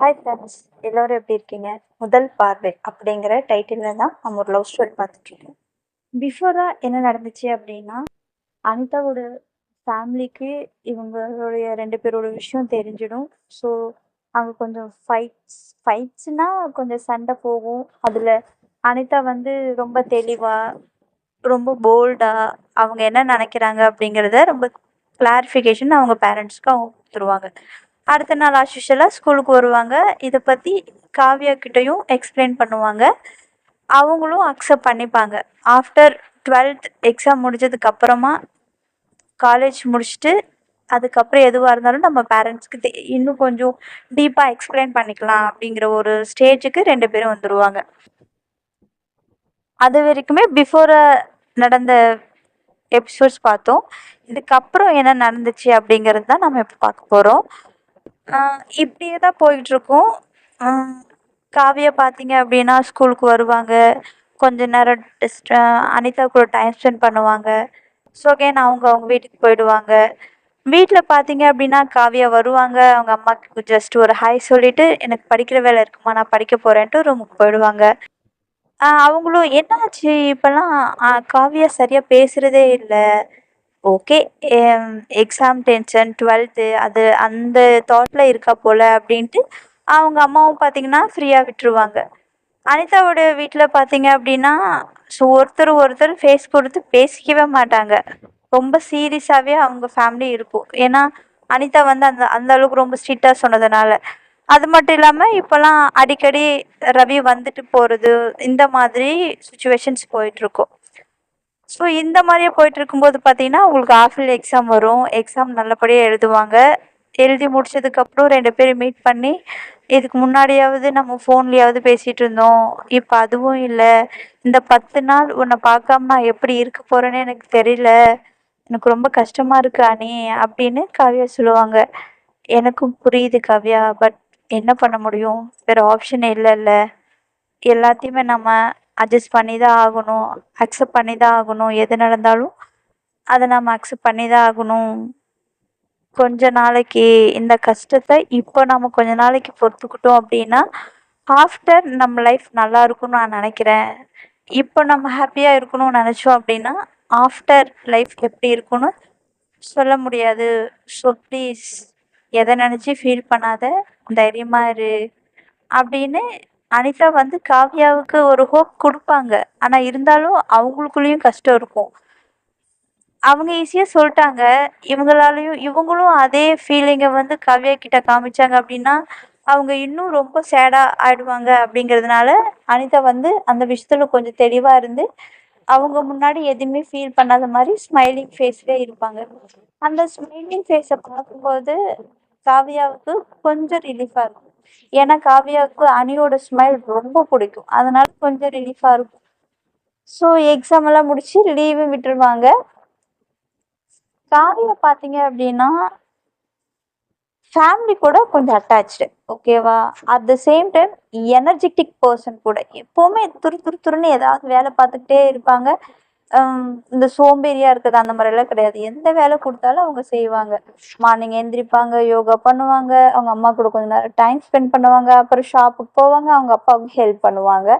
Hi friends எல்லோரும் எப்படி இருக்கீங்க? முதல் பார்வை அப்படிங்கிற டைட்டிலில் தான் நம்ம ஒரு லவ் ஸ்டோரி பார்த்துட்ருக்கோம் பிஃபோராக என்ன நடந்துச்சு அப்படின்னா அனிதாவோட ஃபேமிலிக்கு இவங்களுடைய ரெண்டு பேரோட விஷயம் தெரிஞ்சிடும். ஸோ அங்கே கொஞ்சம் ஃபைட்ஸ் ஃபைட்ஸ்னால் கொஞ்சம் சண்டை போகும். அதில் அனிதா வந்து ரொம்ப தெளிவாக ரொம்ப போல்டாக அவங்க என்ன நினைக்கிறாங்க அப்படிங்கிறத ரொம்ப கிளாரிஃபிகேஷன் அவங்க பேரண்ட்ஸ்க்கு அவங்க கொடுத்துருவாங்க. அடுத்த நாள் ஆஷிஷெல்லாம் ஸ்கூலுக்கு வருவாங்க. இதை பற்றி காவ்யா கிட்டேயும் எக்ஸ்பிளைன் பண்ணுவாங்க. அவங்களும் அக்செப்ட் பண்ணிப்பாங்க. ஆஃப்டர் டுவெல்த் எக்ஸாம் முடிஞ்சதுக்கப்புறமா காலேஜ் முடிச்சுட்டு அதுக்கப்புறம் எதுவாக இருந்தாலும் நம்ம பேரண்ட்ஸ்க்கு தெ இன்னும் கொஞ்சம் டீப்பாக எக்ஸ்பிளைன் பண்ணிக்கலாம் அப்படிங்கிற ஒரு ஸ்டேஜுக்கு ரெண்டு பேரும் வந்துடுவாங்க அது வரைக்குமே பிஃபோர் நடந்த எபிசோட்ஸ் பார்த்தோம். இதுக்கப்புறம் என்ன நடந்துச்சு அப்படிங்கிறது தான் நம்ம இப்போ பார்க்க போகிறோம் இப்படியே தான் போயிட்டுருக்கும். காவியா பார்த்தீங்க அப்படின்னா ஸ்கூலுக்கு வருவாங்க. கொஞ்ச நேரம் டிஸ்ட் அனிதா கூட டைம் ஸ்பெண்ட் பண்ணுவாங்க. ஸோ அகெயின் அவங்க அவங்க வீட்டுக்கு போயிடுவாங்க. வீட்டில் பார்த்தீங்க அப்படின்னா காவியா வருவாங்க. அவங்க அம்மாவுக்கு ஜஸ்ட் ஒரு ஹாய் சொல்லிவிட்டு எனக்கு படிக்கிற வேலை இருக்குமா? நான் படிக்க போகிறேன்ட்டு ரூமுக்கு போயிடுவாங்க. அவங்களும் என்னாச்சு? இப்போல்லாம் காவியா சரியாக பேசுகிறதே இல்லை. ஓகே எக்ஸாம் டென்ஷன் டுவெல்த்து அது அந்த தாட்டில் இருக்கா போல் அப்படின்ட்டு அவங்க அம்மாவும் பார்த்திங்கன்னா ஃப்ரீயாக விட்டுருவாங்க. அனிதாவோட வீட்டில் பார்த்தீங்க அப்படின்னா ஸோ ஒருத்தர் ஒருத்தர் ஃபேஸ் கொடுத்து பேசிக்கவே மாட்டாங்க. ரொம்ப சீரியஸாகவே அவங்க ஃபேமிலி இருக்கும். ஏன்னா அனிதா வந்து அந்த அந்த அளவுக்கு ரொம்ப ஸ்ட்ரிக்டாக சொன்னதுனால. அது மட்டும் இல்லாமல் இப்போல்லாம் அடிக்கடி ரவி வந்துட்டு போகிறது இந்த மாதிரி சுச்சுவேஷன்ஸ் போயிட்டுருக்கும் ஸோ இந்த மாதிரியே போயிட்டு இருக்கும்போது பார்த்தீங்கன்னா உங்களுக்கு ஆஃபில் எக்ஸாம் வரும். எக்ஸாம் நல்லபடியாக எழுதுவாங்க. எழுதி முடிச்சதுக்கப்புறம் ரெண்டு பேரும் மீட் பண்ணி இதுக்கு முன்னாடியாவது நம்ம ஃபோன்லேயாவது பேசிகிட்டு இருந்தோம். இப்போ அதுவும் இல்லை. இந்த பத்து நாள் உன்னை பார்க்காம நான் எப்படி இருக்க போகிறேன்னு எனக்கு தெரியல. எனக்கு ரொம்ப கஷ்டமாக இருக்கு அனி அப்படின்னு காவியா சொல்லுவாங்க. எனக்கும் புரியுது காவியா பட் என்ன பண்ண முடியும்? வேறு ஆப்ஷன் இல்லைல்ல. எல்லாத்தையுமே நம்ம அட்ஜஸ்ட் பண்ணி தான் ஆகணும் அக்செப்ட் பண்ணி தான் ஆகணும். எது நடந்தாலும் அதை நம்ம அக்செப்ட் பண்ணி தான் ஆகணும். கொஞ்ச நாளைக்கு இந்த கஷ்டத்தை இப்போ நம்ம கொஞ்ச நாளைக்கு பொறுத்துக்கிட்டோம் அப்படின்னா ஆஃப்டர் நம்ம லைஃப் நல்லா இருக்கும்னு நான் நினைக்கிறேன். இப்போ நம்ம ஹாப்பியாக இருக்கணும்னு நினச்சோம் அப்படின்னா ஆஃப்டர் லைஃப் எப்படி இருக்குன்னு சொல்ல முடியாது. ஸோ ப்ளீஸ் எதை நினச்சி ஃபீல் பண்ணாத தைரியமாக இரு அப்படின்னு அனிதா வந்து காவ்யாவுக்கு ஒரு ஹோப் கொடுப்பாங்க. ஆனால் இருந்தாலும் அவங்களுக்குள்ளேயும் கஷ்டம் இருக்கும். அவங்க ஈஸியாக சொல்லிட்டாங்க. இவங்களாலையும் இவங்களும் அதே ஃபீலிங்கை வந்து காவ்யா கிட்ட காமிச்சாங்க அப்படின்னா அவங்க இன்னும் ரொம்ப சேடாக ஆயிடுவாங்க அப்படிங்கிறதுனால அனிதா வந்து அந்த விஷயத்தில் கொஞ்சம் தெளிவாக இருந்து அவங்க முன்னாடி எதுவுமே ஃபீல் பண்ணாத மாதிரி ஸ்மைலிங் ஃபேஸ்லேயே இருப்பாங்க. அந்த ஸ்மைலிங் ஃபேஸை பார்க்கும்போது காவியாவுக்கு கொஞ்சம் ரிலீஃபாக இருக்கும். ஏன்னா காவியாவுக்கு அனியோட ஸ்மைல் ரொம்ப பிடிக்கும். அதனால கொஞ்சம் ரிலீஃபாக இருக்கும். ஸோ எக்ஸாம் எல்லாம் முடிச்சு லீவும் விட்டுருவாங்க. காவியா பார்த்தீங்க அப்படின்னா ஃபேமிலி கூட கொஞ்சம் அட்டாச்சு ஓகேவா at the same time energetic person கூட. எப்போவுமே துரு துரு துருன்னு ஏதாவது வேலை பார்த்துக்கிட்டே இருப்பாங்க. இந்த சோம்பேறியாக இருக்கிறது அந்த மாதிரிலாம் கிடையாது. எந்த வேலை கொடுத்தாலும் அவங்க செய்வாங்க. மார்னிங் எந்திரிப்பாங்க யோகா பண்ணுவாங்க அவங்க அம்மா கூட கொஞ்ச நேரம் டைம் ஸ்பெண்ட் பண்ணுவாங்க அப்புறம் ஷாப்புக்கு போவாங்க அவங்க அப்பாவுக்கு ஹெல்ப் பண்ணுவாங்க.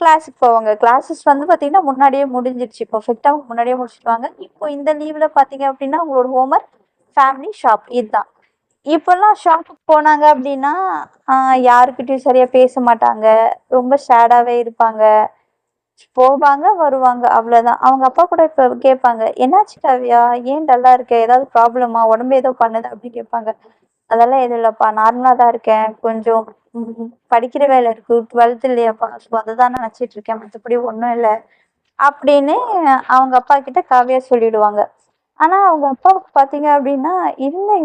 கிளாஸுக்கு போவாங்க. கிளாஸஸ் வந்து பார்த்திங்கன்னா முன்னாடியே முடிஞ்சிருச்சு. பர்ஃபெக்டாக முன்னாடியே முடிச்சிடுவாங்க இப்போ இந்த லீவில் பார்த்தீங்க அப்படின்னா அவங்களோட ஹோம்ஒர்க் ஃபேமிலி ஷாப் இதுதான். இப்போல்லாம் ஷாப்புக்கு போனாங்க அப்படின்னா யாருக்கிட்டையும் சரியாக பேச மாட்டாங்க. ரொம்ப சேடாகவே இருப்பாங்க. போவாங்க வருவாங்க அவ்வளோதான் அவங்க அப்பா கூட இப்போ கேட்பாங்க என்னாச்சு காவியா? ஏன் டல்லாக இருக்க? ஏதாவது ப்ராப்ளமா உடம்பு ஏதோ பண்ணுது அப்படின்னு கேட்பாங்க. அதெல்லாம் எதுவும் இல்லைப்பா. நார்மலாக தான் இருக்கேன். கொஞ்சம் படிக்கிற வேலை இருக்கு. டுவெல்த் இல்லையாப்பா. ஸோ அதை தான் நினச்சிட்டு இருக்கேன். மற்றபடி ஒன்றும் இல்லை. அப்படின்னு அவங்க அப்பா கிட்ட காவியா சொல்லிடுவாங்க. ஆனால் அவங்க அப்பாவுக்கு பார்த்தீங்க அப்படின்னா இல்லை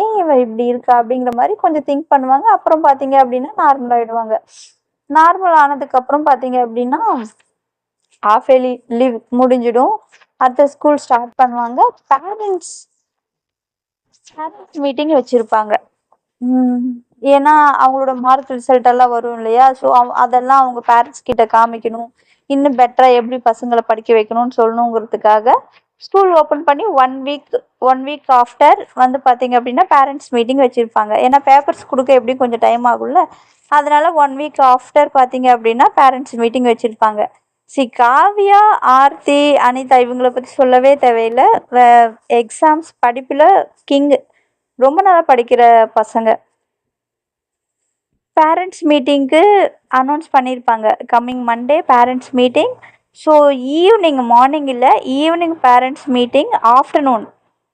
ஏன் இவன் இப்படி இருக்கா? அப்படிங்கிற மாதிரி கொஞ்சம் திங்க் பண்ணுவாங்க. அப்புறம் பார்த்தீங்க அப்படின்னா நார்மலாகிடுவாங்க நார்மல் ஆனதுக்கப்புறம் பார்த்தீங்க அப்படின்னா ஆஃப் ஏலி லீவ் முடிஞ்சிடும். அடுத்த ஸ்கூல் ஸ்டார்ட் பண்ணுவாங்க. பேரண்ட்ஸ் பேரண்ட்ஸ் மீட்டிங் வச்சுருப்பாங்க. ஏன்னா அவங்களோட மார்க் ரிசல்ட் எல்லாம் வரும் இல்லையா? ஸோ அதெல்லாம் அவங்க பேரண்ட்ஸ் கிட்ட காமிக்கணும். இன்னும் பெட்டராக எப்படி பசங்களை படிக்க வைக்கணும்னு சொல்லணுங்கிறதுக்காக ஸ்கூல் ஓப்பன் பண்ணி one week one week after வந்து பார்த்தீங்க அப்படின்னா பேரண்ட்ஸ் மீட்டிங் வச்சுருப்பாங்க. ஏன்னா பேப்பர்ஸ் கொடுக்க எப்படியும் கொஞ்சம் டைம் ஆகும்ல. அதனால் ஒன் வீக் ஆஃப்டர் பார்த்தீங்க அப்படின்னா பேரண்ட்ஸ் மீட்டிங் வச்சுருப்பாங்க. சி காவியா ஆர்த்தி அனிதா இவங்களை பற்றி சொல்லவே தேவையில்லை. எக்ஸாம்ஸ் படிப்பில் கிங் ரொம்ப நல்லா படிக்கிற பசங்க. பேரண்ட்ஸ் மீட்டிங்க்கு அனௌன்ஸ் பண்ணியிருப்பாங்க coming Monday parents meeting so evening morning இல்லை ஈவினிங் பேரண்ட்ஸ் மீட்டிங் ஆஃப்டர்நூன்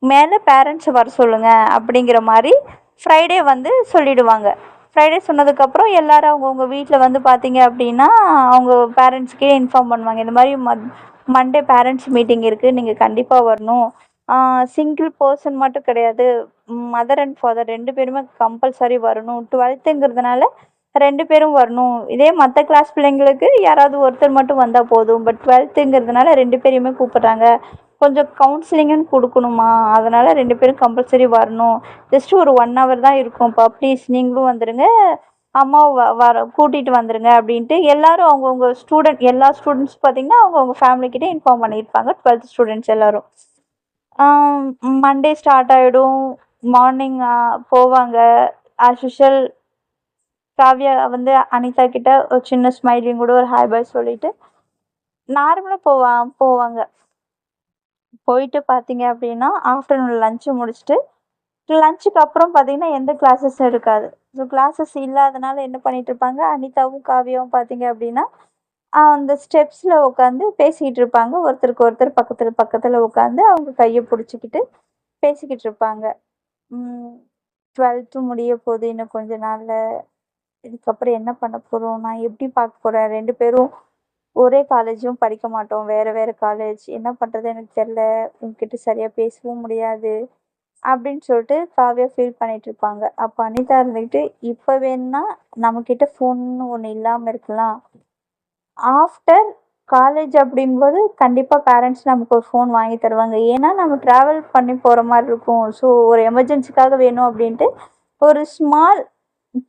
மேலே பேரண்ட்ஸை வர சொல்லுங்கள் அப்படிங்கிற மாதிரி ஃப்ரைடே வந்து சொல்லிடுவாங்க. ஃப்ரைடே சொன்னதுக்கப்புறம் எல்லோரும் அவங்கவுங்க வீட்டில் வந்து பார்த்தீங்க அப்படின்னா அவங்க பேரண்ட்ஸ்க்கே இன்ஃபார்ம் பண்ணுவாங்க. இந்த மாதிரி மத் மண்டே பேரண்ட்ஸ் மீட்டிங் இருக்குது நீங்கள் கண்டிப்பாக வரணும். சிங்கிள் பர்சன் மட்டும் கிடையாது. மதர் அண்ட் ஃபாதர் ரெண்டு பேருமே கம்பல்சரி வரணும். டுவெல்த்துங்கிறதுனால ரெண்டு பேரும் வரணும். இதே மற்ற கிளாஸ் பிள்ளைங்களுக்கு யாராவது ஒருத்தர் மட்டும் வந்தால் போதும். பட் டுவெல்த்துங்கிறதுனால ரெண்டு பேரையுமே கூப்பிட்றாங்க. கொஞ்சம் கவுன்சிலிங்குன்னு கொடுக்கணுமா? அதனால் ரெண்டு பேரும் கம்பல்சரி வரணும். ஜஸ்ட்டு ஒரு ஒன் ஹவர் தான் இருக்கும்ப்பா ப்ளீஸ் நீங்களும் வந்துடுங்க அம்மாவை வ வர கூட்டிகிட்டு வந்துடுங்க அப்படின்ட்டு எல்லோரும் அவங்கவுங்க ஸ்டூடெண்ட் எல்லா ஸ்டூடெண்ட்ஸ் பார்த்திங்கன்னா அவங்கவுங்க ஃபேமிலிக்கிட்டே இன்ஃபார்ம் பண்ணியிருப்பாங்க. டுவெல்த் ஸ்டூடெண்ட்ஸ் எல்லோரும். மண்டே ஸ்டார்ட் ஆகிடும் மார்னிங் போவாங்க. ஆஸ் யூஷுவல் காவ்யா வந்து அனிதா கிட்ட ஒரு சின்ன ஸ்மைலிங் கூட ஒரு ஹாய் பாய் சொல்லிட்டு நார்மலாக போவா போவாங்க. போயிட்டு பார்த்தீங்க அப்படின்னா ஆஃப்டர்நூன் லஞ்சு முடிச்சுட்டு லஞ்சுக்கு அப்புறம் பார்த்தீங்கன்னா எந்த கிளாஸஸும் இருக்காது ஸோ கிளாஸஸ் இல்லாதனால என்ன பண்ணிட்டு இருப்பாங்க? அனிதாவும் காவியாவும் பார்த்தீங்க அப்படின்னா அந்த ஸ்டெப்ஸில் உட்காந்து பேசிக்கிட்டு இருப்பாங்க. ஒருத்தருக்கு ஒருத்தர் பக்கத்தில் பக்கத்தில் உட்காந்து அவங்க கையை பிடிச்சிக்கிட்டு பேசிக்கிட்டு இருப்பாங்க. டுவெல்த்து முடிய போகுது இன்னும் கொஞ்ச நாளில். இதுக்கப்புறம் என்ன பண்ண போகிறோம் நான் எப்படி பார்க்க போகிறேன் ரெண்டு பேரும் ஒரே காலேஜும் படிக்க மாட்டோம். வேறு வேறு காலேஜ் என்ன பண்ணுறது எனக்கு தெரில உங்ககிட்ட சரியாக பேசவும் முடியாது அப்படின்னு சொல்லிட்டு காவியா ஃபீல் பண்ணிகிட்டு இருப்பாங்க. அப்போ அனிதா இருந்துக்கிட்டு இப்போ வேணுன்னா நம்மக்கிட்ட ஃபோன்னு ஒன்று இல்லாமல் இருக்கலாம். ஆஃப்டர் காலேஜ் அப்படிங்கும்போது கண்டிப்பாக பேரண்ட்ஸ் நமக்கு ஒரு ஃபோன் வாங்கி தருவாங்க. ஏன்னா நம்ம ட்ராவல் பண்ணி போகிற மாதிரி இருக்கும். ஸோ ஒரு எமர்ஜென்சிக்காக வேணும் அப்படின்ட்டு ஒரு ஸ்மால்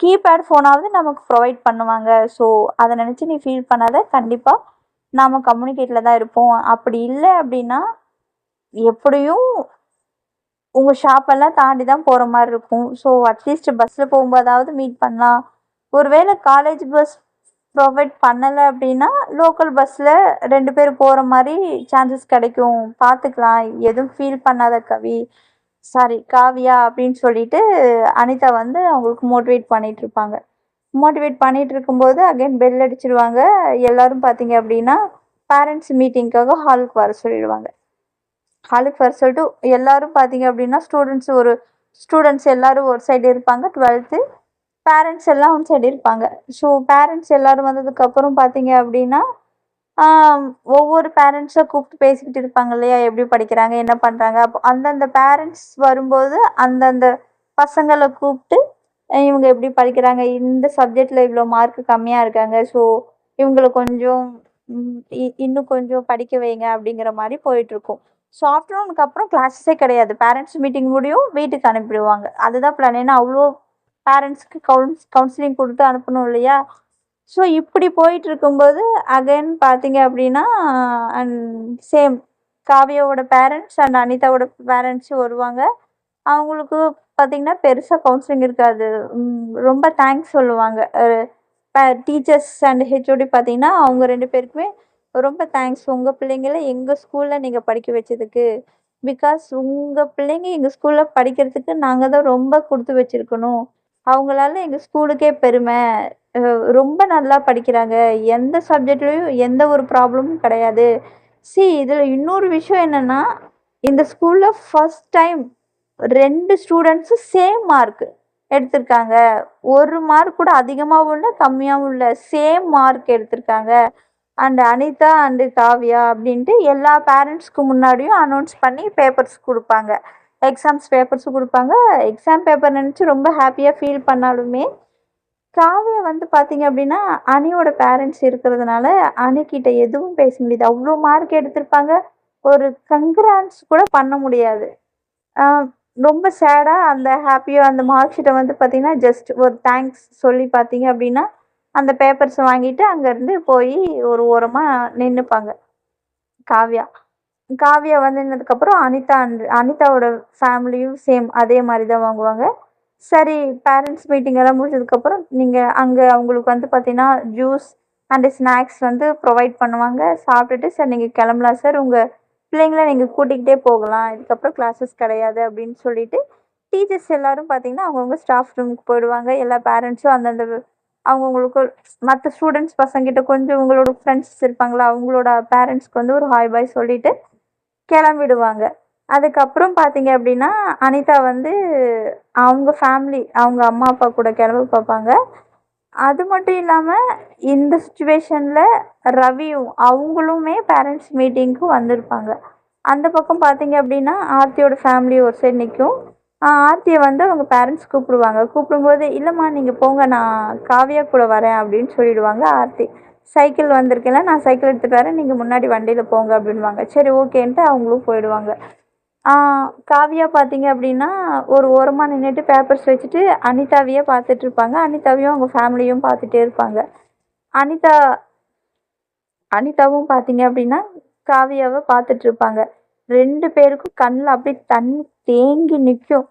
கீபேட் ஃபோனாவது நமக்கு ப்ரொவைட் பண்ணுவாங்க. ஸோ அதை நினச்சி நீ ஃபீல் பண்ணாத. கண்டிப்பாக நாம் கம்யூனிகேட்டில் தான் இருப்போம். அப்படி இல்லை அப்படின்னா எப்படியும் உங்கள் ஷாப்பெல்லாம் தாண்டி தான் போகிற மாதிரி இருக்கும். ஸோ அட்லீஸ்ட் பஸ்ஸில் போகும்போதாவது மீட் பண்ணலாம். ஒருவேளை காலேஜ் பஸ் ப்ரொவைட் பண்ணலை அப்படின்னா லோக்கல் பஸ்ஸில் ரெண்டு பேர் போகிற மாதிரி சான்சஸ் கிடைக்கும். பார்த்துக்கலாம். எதுவும் ஃபீல் பண்ணாத கவி. சாரி காவியா அப்படின்னு சொல்லிட்டு அனிதா வந்து அவங்களுக்கு மோட்டிவேட் பண்ணிகிட்ருப்பாங்க மோட்டிவேட் பண்ணிகிட்டு இருக்கும்போது அகைன் பெல் அடிச்சிடுவாங்க எல்லோரும் பார்த்தீங்க அப்படின்னா பேரண்ட்ஸ் மீட்டிங்க்காக ஹாலுக்கு வர சொல்லிடுவாங்க. ஹாலுக்கு வர சொல்லிட்டு எல்லாரும் பார்த்தீங்க அப்படின்னா ஸ்டூடெண்ட்ஸ் ஒரு ஸ்டூடெண்ட்ஸ் எல்லோரும் ஒரு சைடு இருப்பாங்க. டுவெல்த்து பேரண்ட்ஸ் எல்லாம் ஒன் சைடு இருப்பாங்க. ஸோ பேரண்ட்ஸ் எல்லோரும் வந்ததுக்கப்புறம் பார்த்தீங்க அப்படின்னா ஒவ்வொரு பேரண்ட்ஸை கூப்பிட்டு பேசிக்கிட்டு இருப்பாங்க இல்லையா? எப்படி படிக்கிறாங்க என்ன பண்ணுறாங்க அப்போ அந்தந்த பேரண்ட்ஸ் வரும்போது அந்தந்த பசங்களை கூப்பிட்டு இவங்க எப்படி படிக்கிறாங்க? இந்த சப்ஜெக்டில் இவ்வளோ மார்க் கம்மியாக இருக்காங்க. ஸோ இவங்களை கொஞ்சம் இன்னும் கொஞ்சம் படிக்க வைங்க அப்படிங்கிற மாதிரி போயிட்டுருக்கும். ஸோ ஆஃப்டர்நூனுக்கு அப்புறம் கிளாஸஸே கிடையாது. பேரண்ட்ஸ் மீட்டிங் முடியும் வீட்டுக்கு அனுப்பிடுவாங்க. அதுதான் பிளான் ஏன்னா அவ்வளோ பேரண்ட்ஸ்க்கு கவுன்ஸ் கவுன்சிலிங் கொடுத்து அனுப்பணும் இல்லையா? ஸோ இப்படி போயிட்டு இருக்கும்போது அகைன் பார்த்தீங்க அப்படின்னா அண்ட் சேம் காவியாவோட பேரண்ட்ஸ் அண்ட் அனிதாவோட பேரண்ட்ஸும் வருவாங்க. அவங்களுக்கு பார்த்திங்கன்னா பெருசாக கவுன்சிலிங் இருக்காது. ரொம்ப தேங்க்ஸ் சொல்லுவாங்க. டீச்சர்ஸ் அண்ட் ஹெச்ஓடி பார்த்தீங்கன்னா அவங்க ரெண்டு பேருக்குமே ரொம்ப தேங்க்ஸ் உங்கள் பிள்ளைங்கள எங்கள் ஸ்கூலில் நீங்கள் படிக்க வச்சதுக்கு. பிகாஸ் உங்கள் பிள்ளைங்க எங்கள் ஸ்கூலில் படிக்கிறதுக்கு நாங்கள் தான் ரொம்ப கொடுத்து வச்சுருக்கணும். அவங்களால எங்கள் ஸ்கூலுக்கே பெருமை. ரொம்ப நல்லா படிக்கிறாங்க. எந்த சப்ஜெக்ட்லேயும் எந்த ஒரு ப்ராப்ளமும் கிடையாது. சி இதில் இன்னொரு விஷயம் என்னென்னா இந்த ஸ்கூலில் ஃபஸ்ட் டைம் ரெண்டு ஸ்டூடெண்ட்ஸும் சேம் மார்க் எடுத்திருக்காங்க. ஒரு மார்க் கூட அதிகமாகவும் இல்லை கம்மியாகவும் இல்லை. சேம் மார்க் எடுத்திருக்காங்க. அண்டு அனிதா அண்டு காவ்யா அப்படின்ட்டு எல்லா பேரண்ட்ஸ்க்கு முன்னாடியும் அனௌன்ஸ் பண்ணி பேப்பர்ஸ் கொடுப்பாங்க. எக்ஸாம்ஸ் பேப்பர்ஸும் கொடுப்பாங்க. எக்ஸாம் பேப்பர் நினச்சி ரொம்ப ஹாப்பியாக ஃபீல் பண்ணாலுமே காவியா வந்து பார்த்தீங்க அப்படின்னா அணியோட பேரண்ட்ஸ் இருக்கிறதுனால அணிக்கிட்ட எதுவும் பேச முடியாது. அவ்வளோ மார்க் எடுத்திருப்பாங்க. ஒரு கங்க்ரான்ஸ் கூட பண்ண முடியாது. ரொம்ப சேடாக அந்த ஹாப்பியாக அந்த மார்க் ஷீட்டை வந்து பார்த்திங்கன்னா ஜஸ்ட் ஒரு தேங்க்ஸ் சொல்லி பார்த்தீங்க அப்படின்னா அந்த பேப்பர்ஸ் வாங்கிட்டு அங்கேருந்து போய் ஒரு ஓரமாக நின்றுப்பாங்க காவ்யா. காவ்யா வந்துனதுக்கப்புறம் அனிதா அனிதாவோட ஃபேமிலியும் சேம் அதே மாதிரி தான் வாங்குவாங்க. சரி பேரண்ட்ஸ் மீட்டிங் எல்லாம் முடிஞ்சதுக்கப்புறம் நீங்கள் அங்கே அவங்களுக்கு வந்து பார்த்தீங்கன்னா ஜூஸ் அண்டு ஸ்நாக்ஸ் வந்து ப்ரொவைட் பண்ணுவாங்க. சாப்பிட்டுட்டு சார் நீங்கள் கிளம்பலாம் சார். உங்கள் பிள்ளைங்கள நீங்கள் கூட்டிக்கிட்டே போகலாம். இதுக்கப்புறம் கிளாஸஸ் கிடையாது அப்படின்னு சொல்லிட்டு டீச்சர்ஸ் எல்லோரும் பார்த்தீங்கன்னா அவங்கவுங்க ஸ்டாஃப் ரூமுக்கு போயிடுவாங்க. எல்லா பேரண்ட்ஸும் அந்தந்த அவங்கவுங்களுக்கு மற்ற ஸ்டூடெண்ட்ஸ் பசங்கிட்ட கொஞ்சம் உங்களோட ஃப்ரெண்ட்ஸ் இருப்பாங்களா அவங்களோட பேரண்ட்ஸ்க்கு வந்து ஒரு ஹாய் பாய் சொல்லிட்டு கிளம்பிடுவாங்க. அதுக்கப்புறம் பார்த்தீங்க அப்படின்னா அனிதா வந்து அவங்க ஃபேமிலி அவங்க அம்மா அப்பா கூட கிளம்ப பார்ப்பாங்க. அது மட்டும் இல்லாமல் இந்த சுச்சுவேஷனில் ரவியும் அவங்களுமே பேரண்ட்ஸ் மீட்டிங்க்கு வந்திருப்பாங்க. அந்த பக்கம் பார்த்தீங்க அப்படின்னா ஆர்த்தியோட ஃபேமிலி ஒரு சைடு நிற்கும் ஆர்த்தியை வந்து அவங்க பேரண்ட்ஸ் கூப்பிடுவாங்க. கூப்பிடும்போது இல்லைம்மா நீங்கள் போங்க நான் காவியா கூட வரேன் அப்படின்னு சொல்லிடுவாங்க ஆர்த்தி. சைக்கிள் வந்திருக்கேன்ல நான் சைக்கிள் எடுத்துகிட்டு வரேன் நீங்கள் முன்னாடி வண்டியில் போங்க அப்படின்வாங்க சரி ஓகேன்ட்டு அவங்களும் போயிடுவாங்க. காவியா பார்த்தீங்க அப்படின்னா ஒரு ஓரமாக நின்றுட்டு பேப்பர்ஸ் வச்சுட்டு அனிதாவையே பார்த்துட்டு இருப்பாங்க அனிதாவையும் அவங்க ஃபேமிலியும் பார்த்துட்டே இருப்பாங்க. அனிதா அனிதாவும் பார்த்தீங்க அப்படின்னா காவியாவை பார்த்துட்டு இருப்பாங்க ரெண்டு பேருக்கும் கண்ணில் அப்படியே தண்ணி தேங்கி நிற்கும்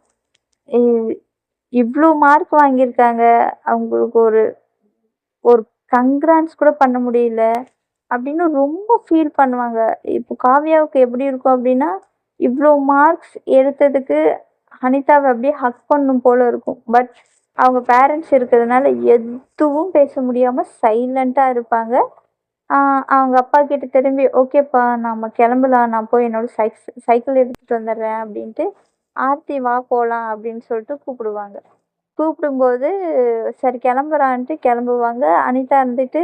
இவ்வளோ மார்க் வாங்கியிருக்காங்க. அவங்களுக்கு ஒரு ஒரு கங்க்ரான்ஸ் கூட பண்ண முடியல அப்படின்னு ரொம்ப ஃபீல் பண்ணுவாங்க. இப்போ காவியாவுக்கு எப்படி இருக்கும் அப்படின்னா இவ்வளோ மார்க்ஸ் எடுத்ததுக்கு அனிதாவை அப்படியே ஹக் பண்ணும் போல் இருக்கும். பட் அவங்க பேரண்ட்ஸ் இருக்கிறதுனால எதுவும் பேச முடியாமல் சைலண்ட்டாக இருப்பாங்க. அவங்க அப்பா கிட்ட திரும்பி ஓகேப்பா நம்ம கிளம்பலாம். நான் போய் என்னோட சைக் சைக்கிள் எடுத்துகிட்டு வந்துடுறேன் அப்படின்ட்டு ஆர்த்தி வா போகலாம் அப்படின்னு சொல்லிட்டு கூப்பிடுவாங்க. கூப்பிடும்போது சரி கிளம்புறான்ட்டு கிளம்புவாங்க. அனிதா இருந்துட்டு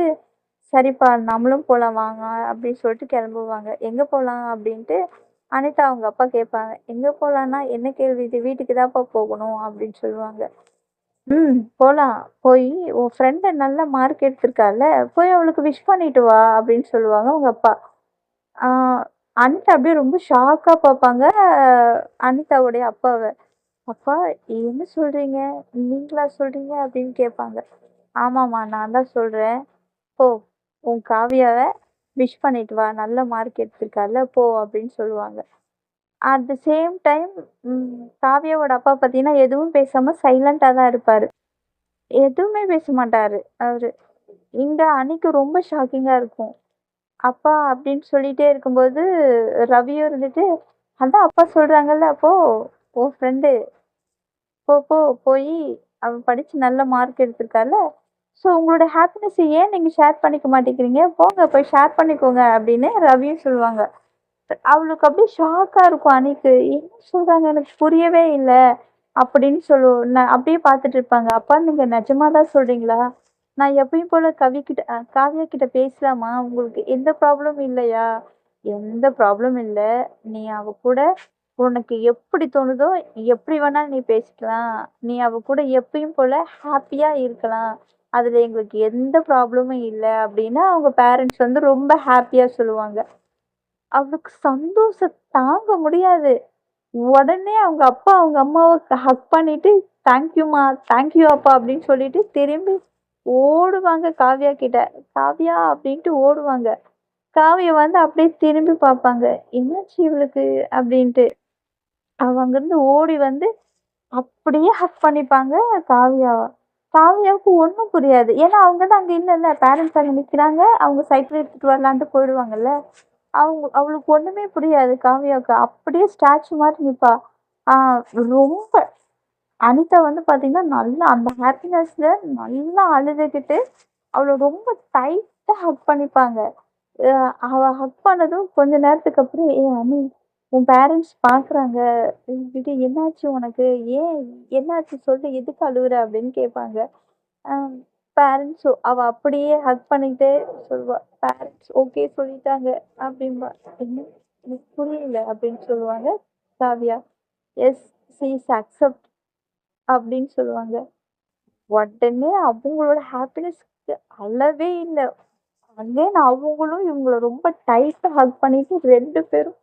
சரிப்பா நம்மளும் போகலாம் வாங்க அப்படின்னு சொல்லிட்டு கிளம்புவாங்க. எங்கே போகலாம் அப்படின்ட்டு அனிதா அவங்க அப்பா கேட்பாங்க. எங்கே போகலான்னா என்ன கேள்வி? இது வீட்டுக்கு தான்ப்பா போகணும் அப்படின்னு சொல்லுவாங்க. ம் போகலாம் போய் உன் ஃப்ரெண்டு நல்ல மார்க் எடுத்திருக்கால போய் அவளுக்கு விஷ் பண்ணிட்டு வா அப்படின்னு சொல்லுவாங்க அவங்க அப்பா. அனிதா அப்படியே ரொம்ப ஷாக்காக பார்ப்பாங்க அனிதாவுடைய அப்பாவை. அப்பா என்ன சொல்கிறீங்க நீங்களா சொல்கிறீங்க அப்படின்னு கேட்பாங்க. ஆமாம்மா நான் தான் சொல்கிறேன் போ உன் காவியாவை விஷ் பண்ணிட்டு வா. நல்ல மார்க் எடுத்திருக்கால போ அப்படின்னு சொல்லுவாங்க. அட் த சேம் டைம் காவியாவோட அப்பா பார்த்தீங்கன்னா எதுவும் பேசாமல் சைலண்ட்டாக தான் இருப்பார். எதுவுமே பேச மாட்டார். அவர் இங்கே அன்னைக்கு ரொம்ப ஷாக்கிங்காக இருக்கும். அப்பா அப்படின்னு சொல்லிகிட்டே இருக்கும்போது ரவியும் இருந்துட்டு அதான் அப்பா சொல்கிறாங்கல்ல அப்போ உன் ஃப்ரெண்டு அப்பப்போ போய் அவன் படித்து நல்ல மார்க் எடுத்திருக்கால. ஸோ உங்களோட ஹாப்பினஸ்ஸை ஏன் நீங்கள் ஷேர் பண்ணிக்க மாட்டேங்கிறீங்க? போங்க போய் ஷேர் பண்ணிக்கோங்க அப்படின்னு ரவியும் சொல்லுவாங்க. அவளுக்கு அப்படியே ஷாக்காக இருக்கும் அன்னைக்கு. என்ன சொல்கிறாங்க எனக்கு புரியவே இல்லை. அப்படின்னு சொல்லுவோம் நான் அப்படியே பார்த்துட்டு இருப்பாங்க. அப்பா நீங்கள் நிஜமாக தான் சொல்கிறீங்களா நான் எப்பயும் போல் கவிக்கிட்ட காவியா கிட்ட பேசலாமா? உங்களுக்கு எந்த ப்ராப்ளமும் இல்லையா? எந்த ப்ராப்ளம் இல்லை. நீ அவ கூட உனக்கு எப்படி தோணுதோ எப்படி வேணாலும் நீ பேசிக்கலாம். நீ அவ கூட எப்பயும் போல் ஹாப்பியாக இருக்கலாம். அதில் எங்களுக்கு எந்த ப்ராப்ளமும் இல்லை அப்படின்னா அவங்க பேரண்ட்ஸ் வந்து ரொம்ப ஹாப்பியாக சொல்லுவாங்க. அவளுக்கு சந்தோஷம் தாங்க முடியாது. உடனே அவங்க அப்பா அவங்க அம்மாவை ஹக் பண்ணிட்டு தேங்க்யூம்மா தேங்க்யூ அப்பா அப்படின்னு சொல்லிட்டு திரும்பி ஓடுவாங்க காவ்யா கிட்ட. காவ்யா அப்படின்ட்டு ஓடுவாங்க. காவியை வந்து அப்படியே திரும்பி பார்ப்பாங்க. என்னாச்சு இவளுக்கு? அப்படின்ட்டு. அவ அங்கேருந்து ஓடி வந்து அப்படியே ஹக் பண்ணிப்பாங்க காவியாவை. காவியாவுக்கு ஒன்றும் புரியாது. ஏன்னா அவங்க தான் அங்கே இல்லைல்ல. பேரண்ட்ஸ் அங்கே நிற்கிறாங்க அவங்க சைக்கிள் எடுத்துகிட்டு வரலான்ட்டு போயிடுவாங்கல்ல. அவங்க அவளுக்கு ஒன்றுமே புரியாது காவியாவுக்கு. அப்படியே ஸ்டாச்சு மாதிரி நிற்பா ரொம்ப அனிதா வந்து பார்த்தீங்கன்னா நல்லா அந்த ஹாப்பினஸில் நல்லா அழுதுகிட்டு அவளை ரொம்ப டைட்டாக ஹக் பண்ணிப்பாங்க. அவள் ஹக் பண்ணதும் கொஞ்ச நேரத்துக்கு அப்புறம் ஏ அனி உன் பேரண்ட்ஸ் பார்க்குறாங்க விடு என்னாச்சு உனக்கு? ஏன் என்னாச்சு சொல்லு எதுக்கு அழுகுற அப்படின்னு கேட்பாங்க. பேரண்ட்ஸோ அவள் அப்படியே ஹக் பண்ணிக்கிட்டே சொல்லுவாள் பேரண்ட்ஸ் ஓகே சொல்லிட்டாங்க அப்படின்பா என்ன? எனக்கு புரியல அப்படின்னு சொல்லுவாங்க. காவியா எஸ் சீஸ் அக்செப்ட் அப்படின்னு சொல்லுவாங்க. உடனே அவங்களோட ஹாப்பினஸ்க்கு அளவே இல்லை. அங்கேன்னு அவங்களும் இவங்கள ரொம்ப டைட்டாக ஹக் பண்ணிட்டு ரெண்டு பேரும்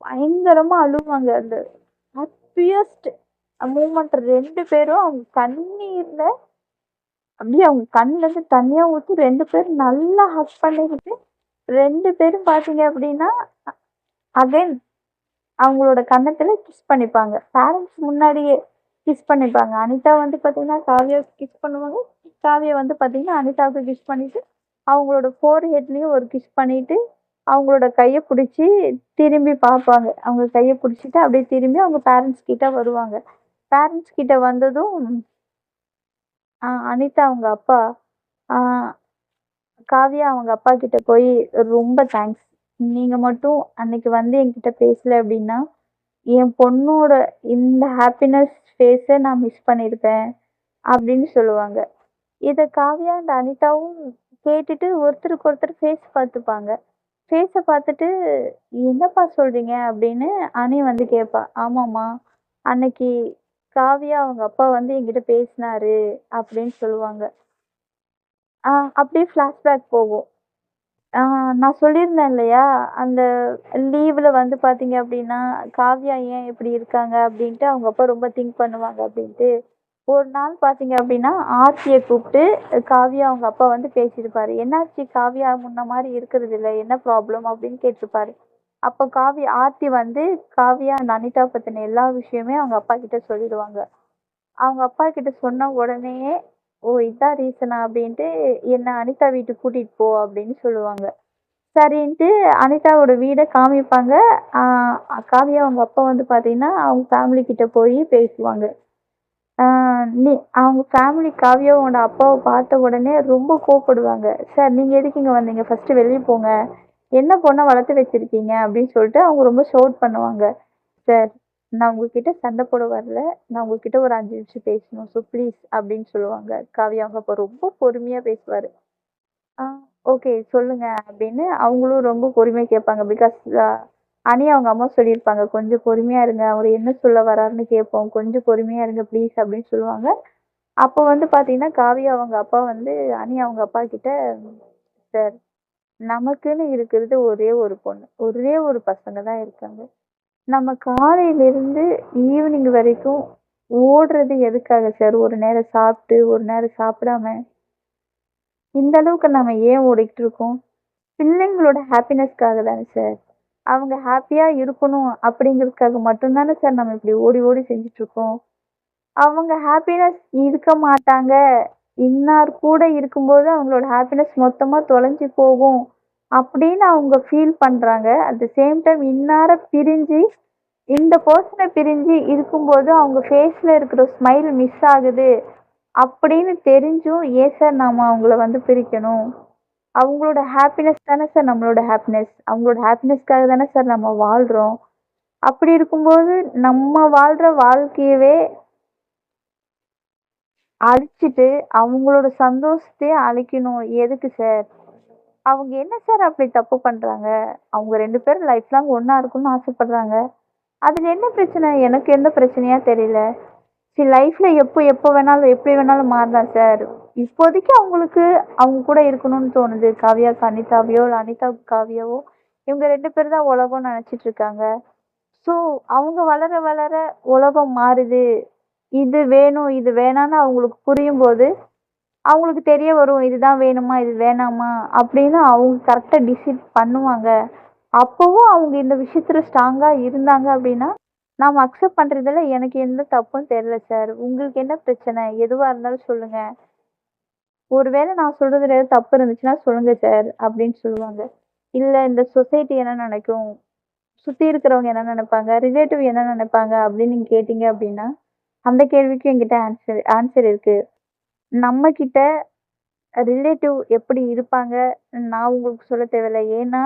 பயங்கரமாக அழுவாங்க அந்த ஹாப்பியஸ்ட் மூமெண்ட் ரெண்டு பேரும் அவங்க கண்ணீர்ல அப்படியே அவங்க கண்ணுலேருந்து தண்ணியாக ஊற்றி ரெண்டு பேரும் நல்லா ஹக் பண்ணிக்கிட்டு ரெண்டு பேரும் பார்த்தீங்க அப்படின்னா, அகைன் அவங்களோட கன்னத்தில் கிஸ் பண்ணிப்பாங்க. பேரண்ட்ஸ் முன்னாடியே கிஸ் பண்ணிப்பாங்க. அனிதா வந்து பார்த்தீங்கன்னா, காவியாவுக்கு கிஸ் பண்ணுவாங்க. காவியா வந்து பார்த்தீங்கன்னா, அனிதாவுக்கு கிஸ் பண்ணிவிட்டு அவங்களோட ஃபோர் ஹெட்லேயும் ஒரு கிஸ் பண்ணிவிட்டு அவங்களோட கையை பிடிச்சி திரும்பி பார்ப்பாங்க. அவங்க கையை பிடிச்சிட்டு அப்படியே திரும்பி அவங்க பேரண்ட்ஸ் கிட்ட வருவாங்க. பேரண்ட்ஸ் கிட்ட வந்ததும் ஆ அனிதா அவங்க அப்பா, காவியா அவங்க அப்பா கிட்ட போய் ரொம்ப தேங்க்ஸ். நீங்க மட்டும் அன்னைக்கு வந்து என்கிட்ட பேசல அப்படின்னா, என் பொண்ணோட இந்த ஹாப்பினஸ் ஃபேஸை நான் மிஸ் பண்ணியிருப்பேன் அப்படின்னு சொல்லுவாங்க. இதை காவியா அண்ட் அனிதாவும் கேட்டுட்டு ஒருத்தருக்கு ஒருத்தர் ஃபேஸ் பார்த்துப்பாங்க. ஃபேஸை பார்த்துட்டு என்னப்பா சொல்கிறீங்க அப்படின்னு அனி வந்து கேட்பா. ஆமாம்மா, அன்னைக்கு காவியா அவங்க அப்பா வந்து என்கிட்ட பேசினாரு அப்படின்னு சொல்லுவாங்க. ஆ அப்படியே ஃப்ளாஷ்பேக் போகும். நான் சொல்லியிருந்தேன் இல்லையா, அந்த லீவில் வந்து பார்த்தீங்க அப்படின்னா, காவ்யா ஏன் இப்படி இருக்காங்க அப்படின்ட்டு அவங்க அப்பா ரொம்ப திங்க் பண்ணுவாங்க அப்படின்ட்டு. ஒரு நாள் பார்த்தீங்க அப்படின்னா, ஆர்த்தியை கூப்பிட்டு காவியா அவங்க அப்பா வந்து பேசியிருப்பாரு. என்னாச்சு காவியா முன்ன மாதிரி இருக்கிறது இல்லை என்ன ப்ராப்ளம் அப்படின்னு கேட்டிருப்பாரு. அப்போ காவி ஆர்த்தி வந்து காவியா அந்த அனிதா பற்றின எல்லா விஷயமே அவங்க அப்பா கிட்ட சொல்லிடுவாங்க. அவங்க அப்பா கிட்ட சொன்ன உடனேயே, ஓ இதான் ரீசனா அப்படின்ட்டு என்ன அனிதா வீட்டுக்கு கூட்டிட்டு போ அப்படின்னு சொல்லுவாங்க. சரின்ட்டு அனிதாவோட வீடை காமிப்பாங்க. காவியா அவங்க அப்பா வந்து பார்த்தீங்கன்னா, அவங்க ஃபேமிலி கிட்ட போய் பேசுவாங்க. நீ அவங்க ஃபேமிலி காவ்யாவோட அப்பாவை பார்த்த உடனே ரொம்ப கோவப்படுவாங்க. சார் நீங்கள் எதுக்கு இங்கே வந்தீங்க? ஃபஸ்ட்டு வெளியே போங்க. என்ன பொண்ணை வளர்த்து வச்சிருக்கீங்க? அப்படின்னு சொல்லிட்டு அவங்க ரொம்ப ஷவுட் பண்ணுவாங்க. சார் நான் உங்ககிட்ட சண்டை போட வரல. நான் உங்ககிட்ட ஒரு அஞ்சு நிமிஷம் பேசணும். ஸோ ப்ளீஸ் அப்படின்னு சொல்லுவாங்க. காவ்யா அவங்க அப்பா ரொம்ப பொறுமையாக பேசுவார் ஆ ஓகே சொல்லுங்க அப்படின்னு அவங்களும் ரொம்ப பொறுமையாக கேட்பாங்க. பிகாஸ் அனி அவங்க அம்மா சொல்லியிருப்பாங்க. கொஞ்சம் பொறுமையாக இருங்க. அவர் என்ன சொல்ல வராருன்னு கேட்போம். கொஞ்சம் பொறுமையாக இருங்க ப்ளீஸ் அப்படின்னு சொல்லுவாங்க. அப்போ வந்து பார்த்தீங்கன்னா, காவியா அவங்க அப்பா வந்து அனி அவங்க அப்பா கிட்ட, சார் நமக்குன்னு இருக்கிறது ஒரே ஒரு பொண்ணு. ஒரே ஒரு பசங்க தான் இருக்காங்க. நம்ம காலையிலிருந்து ஈவினிங் வரைக்கும் ஓடுறது எதுக்காக சார்? ஒரு நேரம் சாப்பிட்டு, ஒரு நேரம் சாப்பிடாம. இந்த அளவுக்கு நம்ம ஏன் ஓடிக்கிட்டு இருக்கோம்? பிள்ளைங்களோட ஹாப்பினஸ்க்காக தானே சார். அவங்க ஹாப்பியாக இருக்கணும் அப்படிங்கிறதுக்காக மட்டும்தானே சார் நம்ம இப்படி ஓடி ஓடி செஞ்சிட்ருக்கோம் அவங்க ஹாப்பினஸ் இருக்க மாட்டாங்க. இன்னார் கூட இருக்கும்போது அவங்களோட ஹாப்பினஸ் மொத்தமாக தொலைஞ்சு போகும். அப்படின்னு அவங்க ஃபீல் பண்ணுறாங்க அட் த சேம் டைம் இன்னார பிரிஞ்சு, இந்த பர்சனை பிரிஞ்சு இருக்கும்போது அவங்க ஃபேஸில் இருக்கிற ஸ்மைல் மிஸ் ஆகுது. அப்படின்னு தெரிஞ்சும் ஏன் சார் நாம் அவங்கள வந்து பிரிக்கணும்? அவங்களோட ஹாப்பினஸ் தானே சார் நம்மளோட ஹாப்பினஸ். அவங்களோட ஹாப்பினஸ்க்காக தானே சார் நம்ம வாழ்கிறோம் அப்படி இருக்கும்போது நம்ம வாழ்கிற வாழ்க்கையவே அழிச்சிட்டு, அவங்களோட சந்தோஷத்தையே அழிக்கணும். எதுக்கு சார்? அவங்க என்ன சார் அப்படி தப்பு பண்ணுறாங்க அவங்க ரெண்டு பேரும் லைஃப் லாங் ஒன்றா இருக்கணும்னு ஆசைப்படுறாங்க. அதில் என்ன பிரச்சனை? எனக்கு எந்த பிரச்சனையாக தெரியல. சரி லைஃப்பில் எப்போ எப்போ வேணாலும் எப்படி வேணாலும் மாறலாம் சார். இப்போதைக்கு அவங்களுக்கு அவங்க கூட இருக்கணும்னு தோணுது. காவ்யாவுக்கு அனிதாவையோ, இல்லை அனிதாவுக்கு காவ்யாவோ, இவங்க ரெண்டு பேர் தான் உலகம்னு நினச்சிட்டு இருக்காங்க. ஸோ அவங்க வளர வளர உலகம் மாறுது. இது வேணும், இது வேணான்னு அவங்களுக்கு புரியும்போது, அவங்களுக்கு தெரிய வரும். இதுதான் வேணுமா? இது வேணாமா? அப்படின்னு அவங்க கரெக்டாக டிசைட் பண்ணுவாங்க. அப்போவும் அவங்க இந்த விஷயத்தில் ஸ்ட்ராங்காக இருந்தாங்க அப்படின்னா, நாம் அக்செப்ட் பண்ணுறதில் எனக்கு எந்த தப்பும் தெரியல சார். உங்களுக்கு என்ன பிரச்சனை? எதுவாக இருந்தாலும் சொல்லுங்கள் ஒருவேளை நான் சொல்கிறதுல ஏதாவது தப்பு இருந்துச்சுன்னா சொல்லுங்கள் சார் அப்படின்னு சொல்லுவாங்க. இல்லை இந்த சொசைட்டி என்ன நினைக்கும்? சுற்றி இருக்கிறவங்க என்ன நினைப்பாங்க? ரிலேட்டிவ் என்ன நினைப்பாங்க? அப்படின்னு நீங்கள் கேட்டிங்க அப்படின்னா, அந்த கேள்விக்கும் என்கிட்ட ஆன்சர் ஆன்சர் இருக்குது நம்மக்கிட்ட ரிலேட்டிவ் எப்படி இருப்பாங்க? நான் உங்களுக்கு சொல்ல தேவையில்ல. ஏன்னா,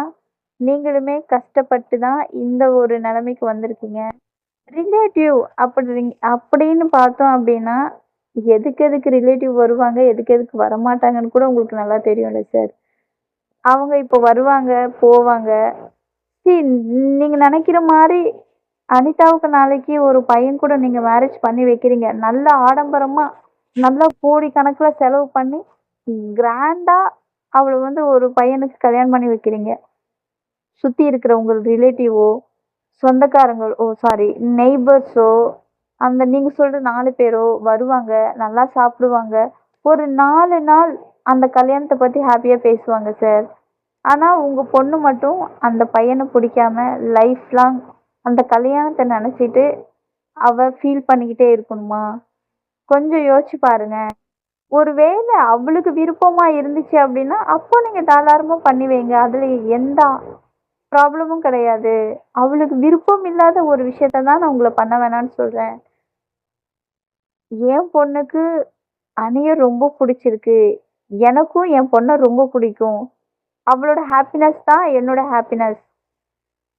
நீங்களுமே கஷ்டப்பட்டு தான் இந்த ஒரு நிலைமைக்கு வந்திருக்கீங்க. ரிலேட்டிவ் அப்படி அப்படின்னு பார்த்தோம் அப்படின்னா, எதுக்கு எதுக்கு ரிலேட்டிவ் வருவாங்க? எதுக்கு எதுக்கு வரமாட்டாங்கன்னு கூட உங்களுக்கு நல்லா தெரியும்ல சார். அவங்க இப்போ வருவாங்க, போவாங்க. சி நீங்கள் நினைக்கிற மாதிரி அனிதாவுக்கு நாளைக்கு ஒரு பையன் கூட நீங்கள் மேரேஜ் பண்ணி வைக்கிறீங்க. நல்ல ஆடம்பரமா, நல்ல கணக்கில் செலவு பண்ணி, கிராண்டாக அவளை வந்து ஒரு பையனுக்கு கல்யாணம் பண்ணி வைக்கிறீங்க. சுற்றி இருக்கிற உங்கள் ரிலேட்டிவோ, சொந்தக்காரங்க ஓ சாரி நெய்பர்ஸோ, அந்த நீங்கள் சொல்கிற நாலு பேரோ வருவாங்க, நல்லா சாப்பிடுவாங்க. ஒரு நாலு நாள் அந்த கல்யாணத்தை பற்றி ஹாப்பியாக பேசுவாங்க சார் ஆனால் உங்கள் பொண்ணு மட்டும் அந்த பையனை பிடிக்காம லைஃப் லாங் அந்த கல்யாணத்தை நினச்சிட்டு அவள் ஃபீல் பண்ணிக்கிட்டே இருக்கணுமா? கொஞ்சம் யோசிச்சு பாருங்க. ஒருவேளை அவளுக்கு விருப்பமாக இருந்துச்சு அப்படின்னா அப்போ நீங்கள் தாராளமாக பண்ணி வைங்க. அதில் எந்த ப்ராப்ளமும் கிடையாது. அவளுக்கு விருப்பம் இல்லாத ஒரு விஷயத்த தான் நான் உங்களை பண்ண வேணாம்னு சொல்கிறேன் என் பொண்ணுக்கு அணைய ரொம்ப பிடிச்சிருக்கு. எனக்கும் என் பொண்ணை ரொம்ப பிடிக்கும். அவளோட ஹாப்பினஸ் தான் என்னோட ஹாப்பினஸ்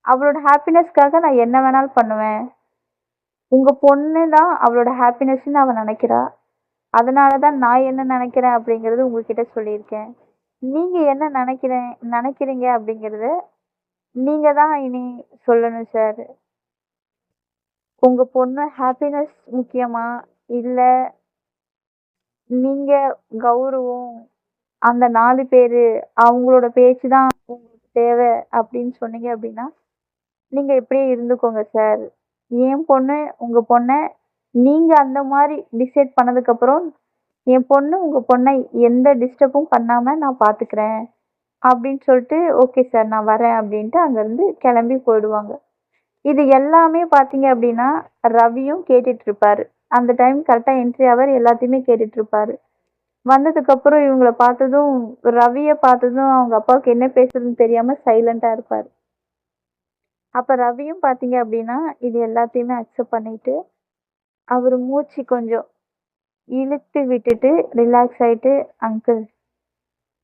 அவளோட ஹாப்பினஸ்க்காக நான் என்ன வேணாலும் பண்ணுவேன். உங்கள் பொண்ணு தான் அவளோட ஹாப்பினஸ்ன்னு அவன் நினைக்கிறா. அதனால தான் நான் என்ன நினைக்கிறேன் அப்படிங்கிறது உங்ககிட்ட சொல்லியிருக்கேன். நீங்கள் என்ன நினைக்கிறேன் நினைக்கிறீங்க அப்படிங்கிறத நீங்க தான் இனி சொல்லணும் சார் உங்க பொண்ணு ஹாப்பினஸ் முக்கியமா? இல்ல நீங்க கௌரவம் அந்த நாலு பேரு அவங்களோட பேச்சு தான் உங்களுக்கு தேவை அப்படின்னு சொன்னீங்க அப்படின்னா நீங்க இப்படியே இருந்துக்கோங்க சார் என் பொண்ணு உங்க பொண்ணை நீங்க அந்த மாதிரி டிசைட் பண்ணதுக்கு அப்புறம் என் பொண்ணு உங்க பொண்ணை எந்த டிஸ்டர்பும் பண்ணாம நான் பாத்துக்கிறேன். அப்படின்னு சொல்லிட்டு ஓகே சார் நான் வரேன் அப்படின்ட்டு அங்கேருந்து கிளம்பி போயிடுவாங்க. இது எல்லாமே பார்த்தீங்க அப்படின்னா ரவியும் கேட்டுட்ருப்பார். அந்த டைம் கரெக்டாக என்ட்ரி அவர் எல்லாத்தையுமே கேட்டுட்ருப்பார். வந்ததுக்கப்புறம் இவங்கள பார்த்ததும் ரவியை பார்த்ததும் அவங்க அப்பாவுக்கு என்ன பேசுறதுன்னு தெரியாமல் சைலண்ட்டாக இருப்பார். அப்போ ரவியும் பார்த்தீங்க அப்படின்னா இது எல்லாத்தையுமே அக்செப்ட் பண்ணிட்டு அவர் மூச்சு கொஞ்சம் இழுத்து விட்டுட்டு ரிலாக்ஸ் ஆகிட்டு அங்கிள்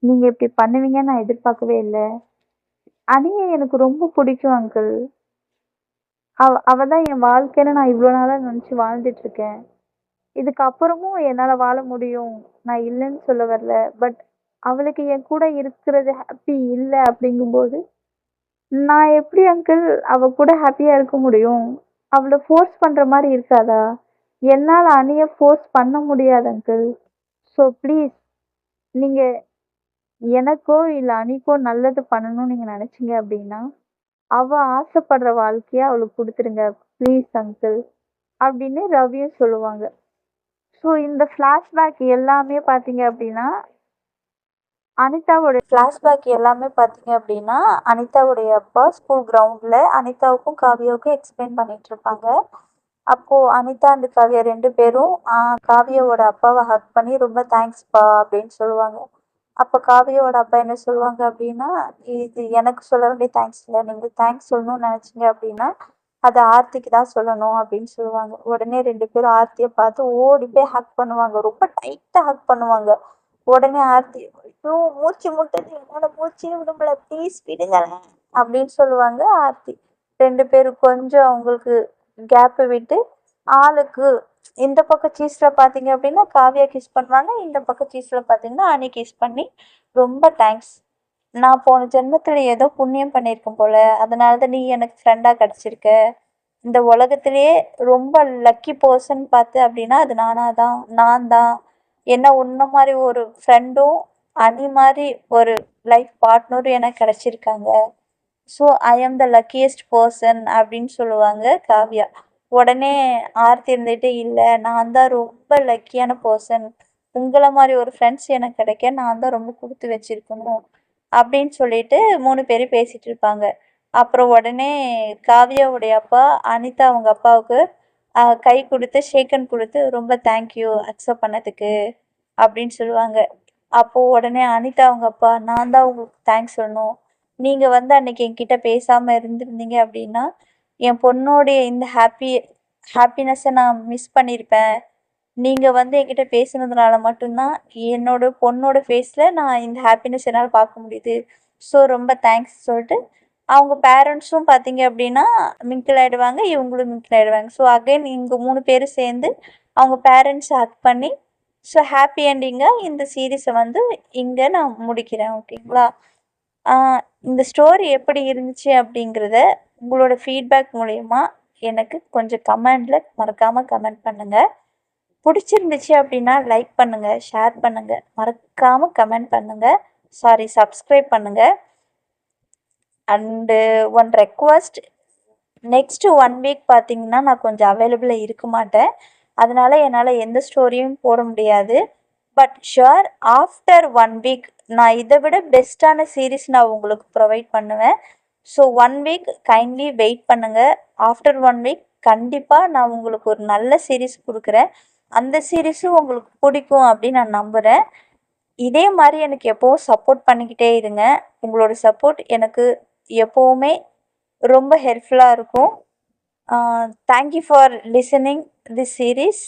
நீங்க இப்படி பண்ணுவீங்கன்னு நான் எதிர்பார்க்கவே இல்லை. அனியை எனக்கு ரொம்ப பிடிக்கும் அங்கிள் அவ அவ தான் என் வாழ்க்கைன்னு நான் இவ்வளோ நாளாக நினச்சி வாழ்ந்துட்டு இருக்கேன். இதுக்கப்புறமும் என்னால் வாழ முடியும். நான் இல்லைன்னு சொல்ல வரல. பட் அவளுக்கு என் கூட இருக்கிறது ஹாப்பி இல்லை அப்படிங்கும்போது நான் எப்படி அங்கிள் அவ கூட ஹாப்பியாக இருக்க முடியும்? அவளை ஃபோர்ஸ் பண்ணுற மாதிரி இருக்காதா? என்னால் அணியை ஃபோர்ஸ் பண்ண முடியாது அங்கிள் ஸோ ப்ளீஸ் நீங்கள் எனக்கோ இல்லை அணிக்கோ நல்லது பண்ணணும்னு நீங்கள் நினச்சிங்க அப்படின்னா அவள் ஆசைப்படுற வாழ்க்கையை அவளுக்கு கொடுத்துருங்க. ப்ளீஸ் அங்கிள் அப்படின்னு ரவியும் சொல்லுவாங்க. ஸோ இந்த ஃப்ளாஷ்பேக் எல்லாமே பார்த்தீங்க அப்படின்னா அனிதாவுடைய ஃப்ளாஷ்பேக் எல்லாமே பார்த்தீங்க அப்படின்னா அனிதாவுடைய அப்பா ஸ்கூல் கிரவுண்டில் அனிதாவுக்கும் காவியாவுக்கும் எக்ஸ்பிளைன் பண்ணிட்டு இருப்பாங்க. அப்போது அனிதா அண்ட் காவியா ரெண்டு பேரும் காவியாவோட அப்பாவை ஹக் பண்ணி ரொம்ப தேங்க்ஸ்ப்பா அப்படின்னு சொல்லுவாங்க. அப்போ காவியோட அப்பா என்ன சொல்லுவாங்க அப்படின்னா இது எனக்கு சொல்ல வேண்டிய தேங்க்ஸ் இல்லை நீங்கள் தேங்க்ஸ் சொல்லணும்னு நினச்சிங்க அப்படின்னா அது ஆர்த்திக்கு தான் சொல்லணும் அப்படின்னு சொல்லுவாங்க. உடனே ரெண்டு பேரும் ஆர்த்தியை பார்த்து ஓடி போய் ஹக் பண்ணுவாங்க. ரொம்ப டைட்டாக ஹக் பண்ணுவாங்க. உடனே ஆர்த்தி ஐயோ மூச்சு முட்டது என்னோட மூச்சு விடும்பல ப்ளீஸ் விடுங்களேன் அப்படின்னு சொல்லுவாங்க ஆர்த்தி. ரெண்டு பேரும் கொஞ்சம் அவங்களுக்கு கேப்பு விட்டு ஆளுக்கு இந்த பக்கம் சீஸில் பார்த்தீங்க அப்படின்னா காவியா கிஸ் பண்ணுவாங்க. இந்த பக்கம் சீஸில் பார்த்தீங்கன்னா அணி கிஸ் பண்ணி ரொம்ப தேங்க்ஸ் நான் போன ஜென்மத்தில் ஏதோ புண்ணியம் பண்ணியிருக்கேன் போல. அதனால தான் நீ எனக்கு ஃப்ரெண்டாக கிடச்சிருக்க. இந்த உலகத்திலேயே ரொம்ப லக்கி பர்சன் பார்த்து அப்படின்னா அது நானாக தான் நான் தான் என்ன உன்ன மாதிரி ஒரு ஃப்ரெண்டும் அணி மாதிரி ஒரு லைஃப் பார்ட்னரும் எனக்கு கிடச்சிருக்காங்க. ஸோ ஐ ஆம் த லக்கியஸ்ட் பர்சன் அப்படின்னு சொல்லுவாங்க காவ்யா. உடனே ஆர்த்தி இருந்துட்டு இல்லை நான் தான் ரொம்ப லக்கியான பர்சன் உங்களை மாதிரி ஒரு ஃப்ரெண்ட்ஸ் எனக்கு கிடைக்க நான் தான் ரொம்ப கொடுத்து வச்சிருக்கணும். அப்படின்னு சொல்லிட்டு மூணு பேரும் பேசிகிட்டு இருப்பாங்க. அப்புறம் உடனே காவியாவுடைய அப்பா அனிதா அவங்க அப்பாவுக்கு கை கொடுத்து ஷேக்கன் கொடுத்து ரொம்ப தேங்க்யூ அக்செப்ட் பண்ணதுக்கு அப்படின்னு சொல்லுவாங்க. அப்போது உடனே அனிதா அவங்க அப்பா நான் தான் உங்களுக்கு தேங்க்ஸ் சொல்லணும். நீங்கள் வந்து அன்னைக்கு என்கிட்ட பேசாமல் இருந்திருந்தீங்க அப்படின்னா என் பொண்ணோடைய இந்த ஹாப்பி ஹாப்பினஸ்ஸை நான் மிஸ் பண்ணியிருப்பேன் நீங்கள் வந்து என்கிட்ட பேசுனதுனால மட்டும்தான் என்னோட பொண்ணோட ஃபேஸில் நான் இந்த ஹாப்பினஸ் என்னால் பார்க்க முடியுது. ஸோ ரொம்ப தேங்க்ஸ் சொல்லிட்டு அவங்க பேரண்ட்ஸும் பார்த்தீங்க அப்படின்னா மிங்கிள் ஆகிடுவாங்க இவங்களும் மிங்கிள் ஆகிடுவாங்க ஸோ அகைன் இங்கே மூணு பேரும் சேர்ந்து அவங்க பேரண்ட்ஸை ஹக் பண்ணி ஸோ ஹாப்பி என்டிங்காக இந்த சீரீஸை வந்து இங்கே நான் முடிக்கிறேன் ஓகேங்களா இந்த ஸ்டோரி எப்படி இருந்துச்சு அப்படிங்கிறத உங்களோட ஃபீட்பேக் மூலயமா எனக்கு கொஞ்சம் கமெண்டில் மறக்காமல் கமெண்ட் பண்ணுங்கள் பிடிச்சிருந்துச்சு அப்படின்னா லைக் பண்ணுங்கள் ஷேர் பண்ணுங்கள் மறக்காமல் கமெண்ட் பண்ணுங்கள் சாரி சப்ஸ்கிரைப் பண்ணுங்கள் and one request next one week பார்த்திங்கன்னா நான் கொஞ்சம் அவைலபிளாக இருக்க மாட்டேன். அதனால் என்னால் எந்த ஸ்டோரியும் போட முடியாது. But sure after one week நான் இதை விட பெஸ்ட்டான சீரீஸ் நான் உங்களுக்கு ப்ரொவைட் பண்ணுவேன். So one week kindly wait பண்ணுங்கள் ஆஃப்டர் ஒன் வீக் கண்டிப்பாக நான் உங்களுக்கு ஒரு நல்ல சீரீஸ் கொடுக்குறேன். அந்த சீரீஸும் உங்களுக்கு பிடிக்கும் அப்படின்னு நான் நம்புகிறேன் இதே மாதிரி எனக்கு எப்போவும் சப்போர்ட் பண்ணிக்கிட்டே இருங்க. உங்களோட சப்போர்ட் எனக்கு எப்போவுமே ரொம்ப ஹெல்ப்ஃபுல்லாக இருக்கும். Thank you for listening this series